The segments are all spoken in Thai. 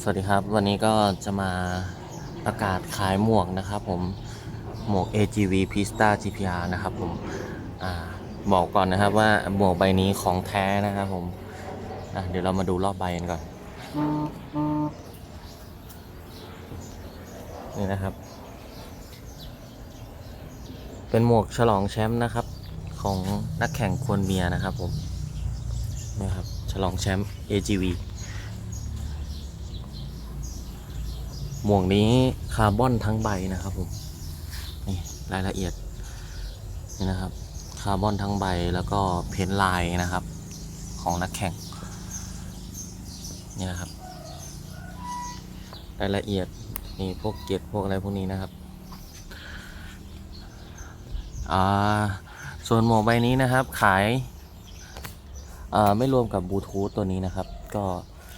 สวัสดีครับ วันนี้ก็จะมาประกาศขายหมวกนะครับผมหมวก AGV Pista GPR นะครับผมอบอกก่อนนะครับว่าหมวกใบนี้ของแท้นะครับผมเดี๋ยวเรามาดูรอบใบกันก่อน นี่นะครับ เป็นหมวกฉลองแชมป์นะครับ ของนักแข่งควรเมียนะครับผมนี่ครับฉลองแชมป์ AGV หมวกนี้คาร์บอนทั้งใบนะครับผมนี่รายละเอียดนี่นะครับคาร์บอนทั้งใบแล้วก็เพ้นท์ลายนะครับ ของนักแข่งนี่นะครับรายละเอียดนี่พวกเกล็ดพวกอะไรพวกนี้นะครับอ่าส่วนหมวกใบนี้นะครับขายอ่าไม่รวมกับบลูทูธตัวนี้นะครับ ก็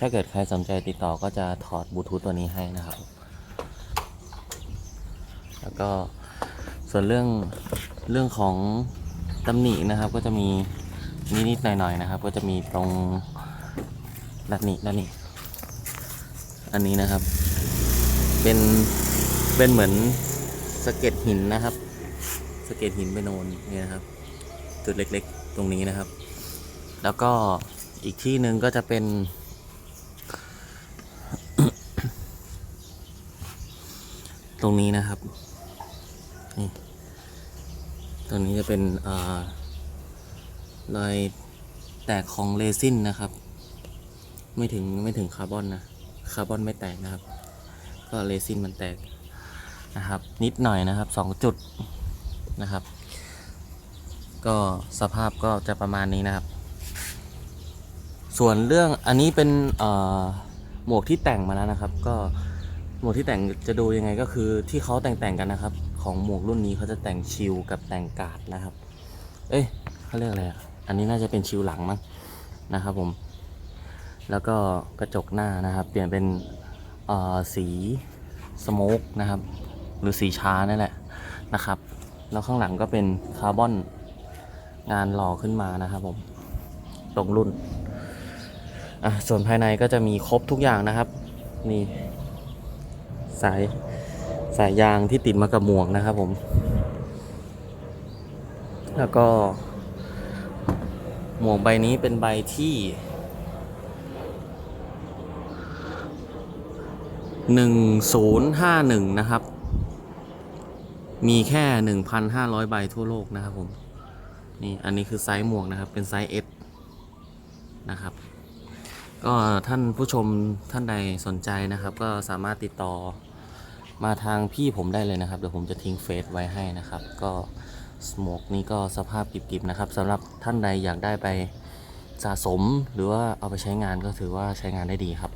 ถ้าเกิดใครสนใจติดต่อก็จะถอดบลูทูธตัวนี้ให้นะครับ แล้วก็ส่วนเรื่องเรื่องของตำหนินะครับ ก็จะมีนิดๆหน่อยๆนะครับ ก็จะมีตรงด้านนี้ด้านนี้ อันนี้นะครับ เป็นเป็นเหมือนสะเก็ดหินนะครับสะเก็ดหินไปโนนนี่นะครับ จุดเล็กๆ ตรงนี้นะครับ แล้วก็อีกที่หนึ่งก็จะเป็น ตรงนี้นะครับนี่ตรงนี้จะเป็นอ่ารอยแตกของเรซินนะครับ ไม่ถึงไม่ถึงคาร์บอนนะคาร์บอนไม่แตกนะครับ ก็เรซินมันแตกนะครับ นิดหน่อยนะครับสองจุดนะครับ ก็สภาพก็จะประมาณนี้นะครับ ส่วนเรื่องอันนี้เป็นหมวกที่แต่งมาแล้วนะครับ ก็ หมวกที่แต่งจะดูยังไงก็คือที่เขาแต่งแต่งกันนะครับ ของหมวกรุ่นนี้เขาจะแต่งชิลกับแต่งกาดนะครับ เอ้ยเขาเรียกอะไรอะอันนี้น่าจะเป็นชิลหลังมั้งนะครับผม แล้วก็กระจกหน้านะครับ เปลี่ยนเป็นสีสโมกนะครับ หรือสีชานั่นแหละนะครับ แล้วข้างหลังก็เป็นคาร์บอนงานหล่อขึ้นมานะครับผมตรงรุ่นอะส่วนภายในก็จะมีครบทุกอย่างนะครับ นี่ สายสายยางที่ติดมากับหมวกนะครับผม แล้วก็ หมวกใบนี้เป็นใบที่หนึ่งศูนย์ห้าหนึ่งนะครับ มีแค่หนึ่งพันห้าร้อยใบทั่วโลกนะครับผม นี่อันนี้คือไซส์หมวกนะครับ เป็นไซส์ S นะครับ ก็ท่านผู้ชมท่านใดสนใจนะครับ ก็สามารถติดต่อ มาทางพี่ผมได้เลยนะครับ เดี๋ยวผมจะทิ้งเฟซไว้ให้นะครับ ก็สโมกนี้ก็สภาพดิบๆนะครับสำหรับท่านใดอยากได้ไปสะสมหรือว่าเอาไปใช้งานก็ถือว่าใช้งานได้ดีครับ